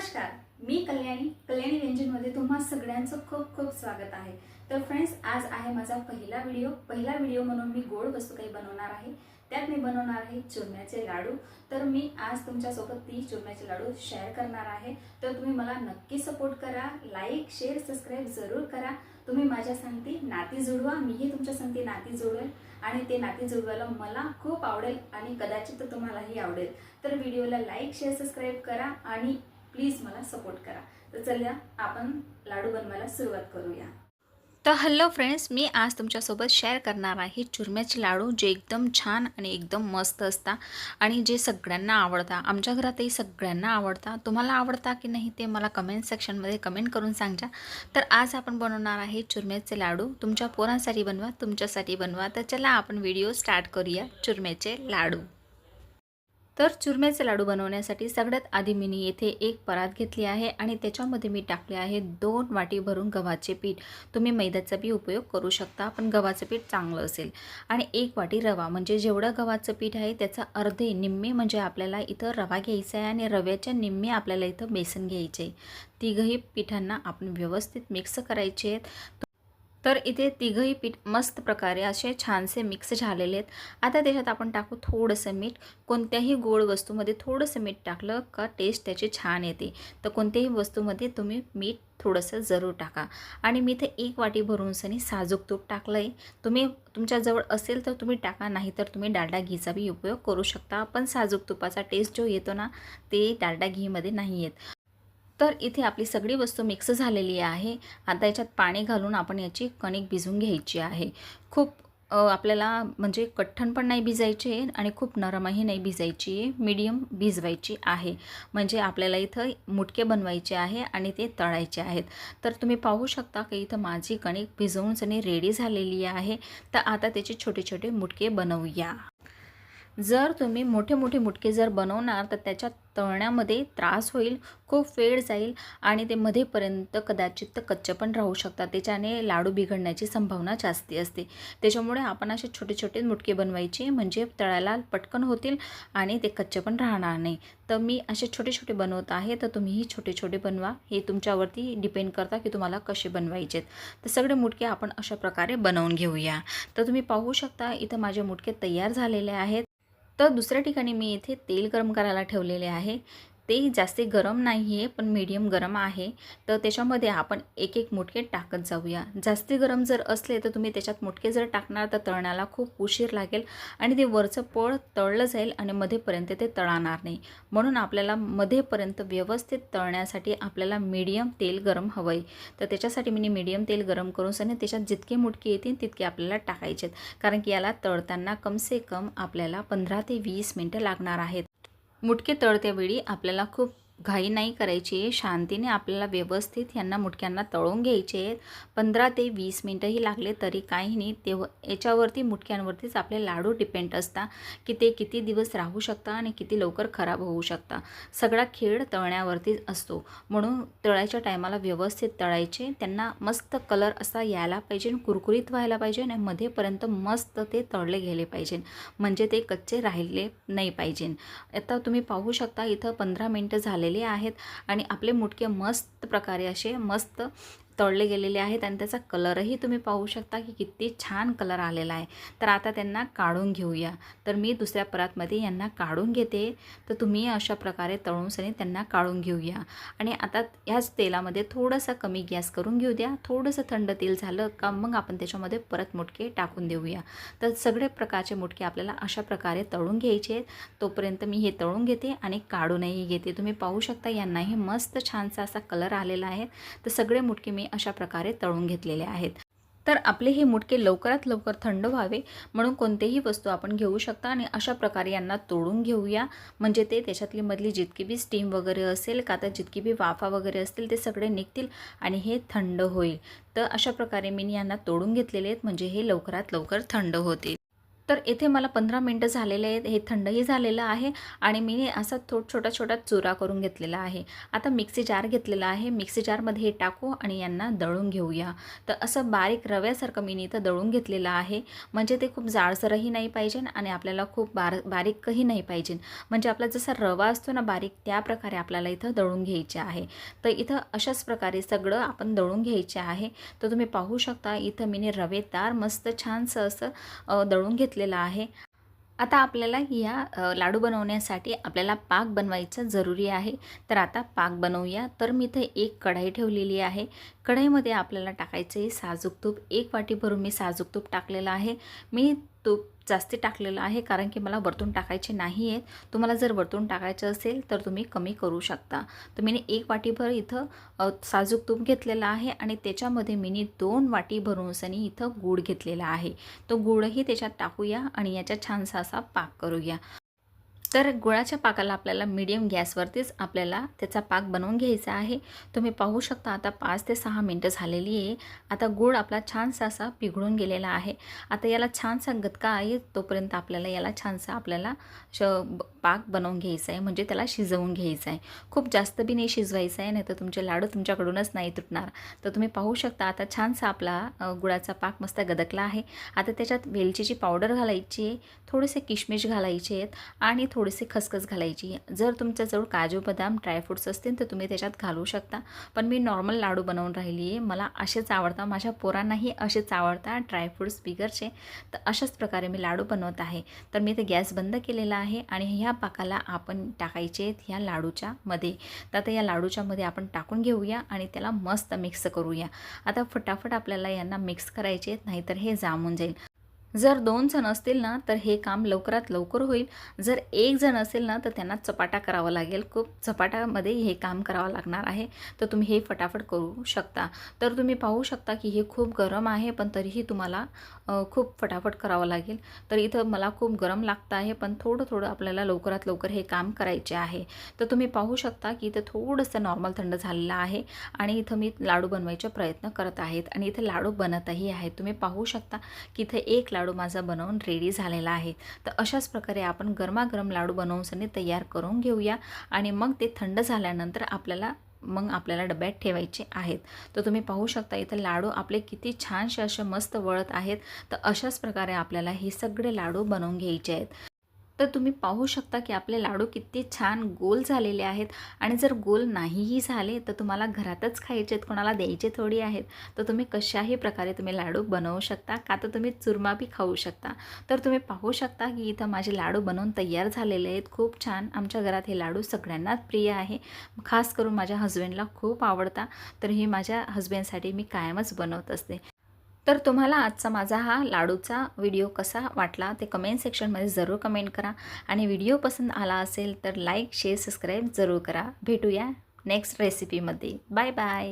नमस्कार मी कल्याणी. कल्याणी व्यंजनमध्ये तुम्हा सगळ्यांचं खूप खूप स्वागत आहे. तर फ्रेंड्स आज आहे माझा पहिला व्हिडिओ पहिला व्हिडिओ म्हणून मी गोड वस्तू काही बनवणार आहे. त्यात मी बनवणार आहे चुरम्याचे लाडू. तर मी आज तुमच्यासोबत ती चुरम्याचे लाडू शेअर करणार आहे. तर तुम्ही मला नक्की सपोर्ट करा. लाईक शेअर सबस्क्राईब जरूर करा. तुम्ही माझ्या सांगती नाती जुळवा मीही तुमच्या सांगती नाती जुळवेल आणि ते नाती जुळवायला मला खूप आवडेल आणि कदाचित तुम्हालाही आवडेल. तर व्हिडिओला लाईक शेअर सबस्क्राईब करा आणि प्लीज मला सपोर्ट करा. तर चला आपण लाडू बनवायला सुरुवात करूया. तर हॅलो फ्रेंड्स मी आज तुमच्यासोबत शेअर करणार आहे चुरम्याचे लाडू जे एकदम छान आणि एकदम मस्त असतात आणि जे सगळ्यांना आवडता. आमच्या घरातही सगळ्यांना आवडता. तुम्हाला आवडता की नाही ते मला कमेंट सेक्शनमध्ये कमेंट करून सांगा. तर आज आपण बनवणार आहे चुरम्याचे लाडू. तुमच्या पोरांसाठी बनवा तुमच्यासाठी बनवा. तर चला आपण व्हिडिओ स्टार्ट करूया चुरम्याचे लाडू. तर चुरम्याचे लाडू बनवण्यासाठी सगळ्यात आधी मी येथे एक परात घेतली आहे आणि त्याच्यामध्ये मी टाकले आहे दोन वाटी भरून गव्हाचे पीठ. तुम्ही मैद्याचा बी उपयोग करू शकता पण गव्हाचं पीठ चांगलं असेल. आणि एक वाटी रवा म्हणजे जेवढं गव्हाचं पीठ आहे त्याचा अर्धे निम्मे म्हणजे आपल्याला इथं रवा घ्यायचा आहे आणि रव्याच्या निम्मे आपल्याला इथं बेसन घ्यायचे आहे. तिघही पिठांना आपण व्यवस्थित मिक्स करायचे आहेत. तर इथे तिघंही पीठ मस्त प्रकारे असे छानसे मिक्स झालेले आहेत. आता त्याच्यात आपण टाकू थोडंसं मीठ. कोणत्याही गोड वस्तूमध्ये थोडंसं मीठ टाकलं का टेस्ट त्याची छान येते. तर कोणत्याही वस्तूमध्ये तुम्ही मीठ थोडंसं जरूर टाका. आणि मी इथे एक वाटी भरून सनी साजूक तूप टाकलं आहे तुम्ही तुमच्याजवळ असेल तर तुम्ही टाका नाही तर तुम्ही डालडा घीचा बी उपयोग करू शकता. पण साजूक तुपाचा टेस्ट जो येतो ना ते डालडा घीमध्ये नाही येत तर इथे आपली सगळी वस्तू मिक्स झालेली आहे. आता याच्यात पाणी घालून आपण याची कणिक भिजवून घ्यायची आहे. खूप आपल्याला म्हणजे कठ्ठण पण नाही भिजायची आहे आणि खूप नरमही नाही भिजायची. आहे मीडियम भिजवायची आहे. म्हणजे आपल्याला इथं मुटके बनवायचे आहे आणि ते तळायचे आहेत. तर तुम्ही पाहू शकता की इथं माझी कणिक भिजवून सनी रेडी झालेली आहे. तर आता त्याचे छोटे छोटे मुटके बनवूया. जर तुम्ही मोठे मोठे मुटके जर बनवणार तर त्याच्या तळण्यामध्ये त्रास होईल खूप वेळ जाईल आणि ते मध्येपर्यंत कदाचित कच्चे पण राहू शकतात. त्याच्याने लाडू बिघडण्याची संभावना जास्ती असते. त्याच्यामुळे आपण असे छोटे छोटे मुटके बनवायचे म्हणजे तळायला पटकन होतील आणि ते कच्चे पण राहणार नाही. तर मी असे छोटे छोटे बनवत आहे तर तुम्हीही छोटे छोटे बनवा. हे तुमच्यावरती डिपेंड करता की तुम्हाला कसे बनवायचे आहेत तर सगळे मुटके आपण अशा प्रकारे बनवून घेऊया. तर तुम्ही पाहू शकता इथं माझे मुटके तयार झालेले आहेत. तर दुसऱ्या ठिकाणी मी इथे तेल गरम करायला ठेवलेले आहे. ते जास्ती गरम नाही आहे पण मीडियम गरम आहे. तर त्याच्यामध्ये आपण एक एक मुटके टाकत जाऊया. जास्ती गरम जर असले तर तुम्ही त्याच्यात मुटके जर टाकणार तर तळण्याला खूप उशीर लागेल आणि ते वरचं पळ तळलं जाईल आणि मध्येपर्यंत ते तळणार नाही. म्हणून आपल्याला मध्येपर्यंत व्यवस्थित तळण्यासाठी आपल्याला मीडियम तेल गरम हवं आहे तर त्याच्यासाठी मी मीडियम तेल गरम करून सनी त्याच्यात जितके मुटके येतील तितके आपल्याला टाकायचे आहेत कारण की याला तळताना कमसे कम आपल्याला पंधरा ते वीस मिनटं लागणार आहेत. मुटके तळत्यावेळी आपल्याला खूप घाई नाही करायची. आहे शांतीने आपल्याला व्यवस्थित यांना मुटक्यांना तळून घ्यायचे. आहेत पंधरा ते वीस मिनटंही लागले तरी काही नाही. तेव्हा याच्यावरती मुटक्यांवरतीच आपले लाडू डिपेंड असतात की ते किती दिवस राहू शकता आणि किती लवकर खराब होऊ शकता सगळा खेळ तळण्यावरतीच असतो. म्हणून तळायच्या टायमाला व्यवस्थित तळायचे. त्यांना मस्त कलर असा यायला पाहिजे कुरकुरीत व्हायला पाहिजे आणि मध्येपर्यंत मस्त ते तळले गेले पाहिजे. म्हणजे ते कच्चे राहिले नाही पाहिजे. आता तुम्ही पाहू शकता इथं पंधरा मिनटं झाले झालेली आहेत. आणि आपले मुटके मस्त प्रकारे असे मस्त तळले गेलेले आहेत आणि त्याचा कलरही तुम्ही पाहू शकता की किती छान कलर आलेला आहे. तर आता त्यांना काढून घेऊया. तर मी दुसऱ्या परातमध्ये यांना काढून घेते. तर तुम्ही अशा प्रकारे तळूनसनी त्यांना काढून घेऊया. आणि आता ह्याच तेलामध्ये थोडंसं कमी गॅस करून घेऊ द्या. थोडंसं थंड तेल झालं का मग आपण त्याच्यामध्ये परत मुटके टाकून देऊया. तर सगळे प्रकारचे मुटके आपल्याला अशा प्रकारे तळून घ्यायचे आहेत. तोपर्यंत मी हे तळून घेते आणि काढूनही घेते. तुम्ही पाहू शकता यांनाही मस्त छानसा असा कलर आलेला आहे. तर सगळे मुटके मी अशा प्रकारे तळून घेतलेले आहेत. तर आपले हे मुटके लवकरात लवकर थंड व्हावे म्हणून कोणतेही वस्तू आपण घेऊ शकता आणि अशा प्रकारे यांना तोडून घेऊया. म्हणजे ते त्याच्यातली मधली जितकी बी स्टीम वगैरे असेल का तर जितकी बी वाफा वगैरे असतील ते सगळे निघतील आणि हे थंड होईल. तर अशा प्रकारे मी यांना तोडून घेतलेले आहेत. म्हणजे हे लवकरात लवकर थंड होतील. तर इथे मला पंधरा मिनटं झालेले आहेत. हे थंडही झालेलं आहे आणि मी असा थो छोटा छोटा चुरा करून घेतलेला आहे. आता मिक्सी जार घेतलेला आहे. मिक्सी जारमध्ये हे टाकू आणि यांना दळून घेऊया. तर असं बारीक रव्यासारखं मी इथं दळून घेतलेलं आहे. म्हणजे ते खूप जाडसरही नाही पाहिजे आणि आपल्याला खूप बार बारीकही नाही पाहिजे. म्हणजे आपला जसा रवा असतो ना बारीक त्या प्रकारे आपल्याला इथं दळून घ्यायचे आहे. तर इथं अशाच प्रकारे सगळं आपण दळून घ्यायचे आहे. तर तुम्ही पाहू शकता इथं मी रवेदार मस्त छानसं असं दळून घेतलं घेतलेला आहे. आता आपल्याला या लाडू बनवण्यासाठी आपल्याला पाक बनवायचं जरुरी आहे. तर आता पाक बनवूया. तर मी इथे एक कढाई ठेवलेली आहे. कढईमध्ये आपल्याला टाकायचं आहे साजूक तूप. एक वाटी भरून मी साजूक तूप टाकलेलं आहे. मी तूप जास्ती टाकलेलं आहे कारण की मला वरतून टाकायचे नाही आहेत. तुम्हाला जर वरतून टाकायचं असेल तर तुम्ही कमी करू शकता. तर मी एक वाटीभर इथं साजूक तूप घेतलेलं आहे आणि त्याच्यामध्ये मी दोन वाटी भरून सनी इथं गूळ घेतलेला आहे. तो गूळही त्याच्यात टाकूया आणि याचा छानसा असा पाक करूया. तर गुळाच्या पाकाला आपल्याला मीडियम गॅसवरतीच आपल्याला त्याचा पाक बनवून घ्यायचा आहे. तुम्ही पाहू शकता आता पाच ते सहा मिनटं झालेली आहे. आता गूळ आपला छानसा असा पिघळून गेलेला आहे. आता याला छानसा गतका आहे तोपर्यंत आपल्याला याला छानसा आपल्याला श ब- पाक बनवून घ्यायचा आहे. म्हणजे त्याला शिजवून घ्यायचा आहे. खूप जास्त बी नाही शिजवायचं आहे नाही तर तुमचे लाडू तुमच्याकडूनच नाही तुटणार. तर तुम्ही पाहू शकता आता छानसा आपला गुळाचा पाक मस्त गदकला आहे. आता त्याच्यात वेलचीची पावडर घालायची आहे. थोडेसे किशमिश घालायचे आहेत. आणि थोडीशी खसखस घालायची. जर तुमच्याजवळ काजू बदाम ड्रायफ्रूट्स असतील तर तुम्ही त्याच्यात घालू शकता. पण मी नॉर्मल लाडू बनवून राहिली आहे. मला असेच आवडतात. माझ्या पोरांनाही असेच आवडतात ड्रायफ्रूट्स बिगरचे तर अशाच प्रकारे मी लाडू बनवत आहे. तर मी ते गॅस बंद केलेला आहे आणि ह्या पाकाला आपण टाकायचे आहेत ह्या लाडूच्या मध्ये. तर आता या लाडूच्या मध्ये आपण टाकून घेऊया आणि त्याला मस्त मिक्स करूया. आता फटाफट आपल्याला यांना मिक्स करायचे आहेत नाहीतर हे जामून जाईल. जर दोन जण असतील ना तर हे काम लवकरात लवकर होईल. जर एक जण असेल ना तर त्यांना चपाटा करावा लागेल. खूप चपाटामध्ये हे काम करावं लागणार आहे. तर तुम्ही हे फटाफट करू शकता. तर तुम्ही पाहू शकता की हे खूप गरम आहे पण तरीही तुम्हाला खूप फटाफट करावं लागेल. तर इथं मला खूप गरम लागतं आहे पण थोडं थोडं आपल्याला लवकरात लवकर हे काम करायचे आहे. तर तुम्ही पाहू शकता की इथं थोडंसं नॉर्मल थंड झालेलं आहे आणि इथं मी लाडू बनवायचे प्रयत्न करत आहेत. आणि इथं लाडू बनतही आहेत. तुम्ही पाहू शकता की इथं एक लाडू लाडू माझा बनवून रेडी झालेला आहे. तर अशाच प्रकारे आपण गरमागरम लाडू बनवून तयार करून घेऊया. आणि मग ते थंड झाल्यानंतर आपल्याला मग आपल्याला डब्यात ठेवायचे आहेत. तर तुम्ही पाहू शकता इथं लाडू आपले किती छानसे असे मस्त वळत आहेत. तर अशाच प्रकारे आपल्याला हे सगळे लाडू बनवून घ्यायचे आहेत. तर तुम्ही पाहू शकता की आपले लाडू किती छान गोल झालेले आहेत. आणि जर गोल नाहीही झाले तर तुम्हाला घरातच खायचे आहेत कोणाला द्यायचे थोडी आहेत. तर तुम्ही कशाही प्रकारे तुम्ही लाडू बनवू शकता का तर तुम्ही चुरमा बी खाऊ शकता. तर तुम्ही पाहू शकता की इथं माझे लाडू बनवून तयार झालेले आहेत खूप छान. आमच्या घरात हे लाडू सगळ्यांनाच प्रिय आहे. खास करून माझ्या हस्बंडला खूप आवडता. तर हे माझ्या हस्बंडसाठी मी कायमच बनवत असते. तर तुम्हाला आजचा माझा हा लाडूचा व्हिडिओ कसा वाटला ते कमेंट सेक्शनमध्ये जरूर कमेंट करा. आणि व्हिडिओ पसंत आला असेल तर लाईक शेअर सबस्क्राईब जरूर करा. भेटूया नेक्स्ट रेसिपीमध्ये बाय बाय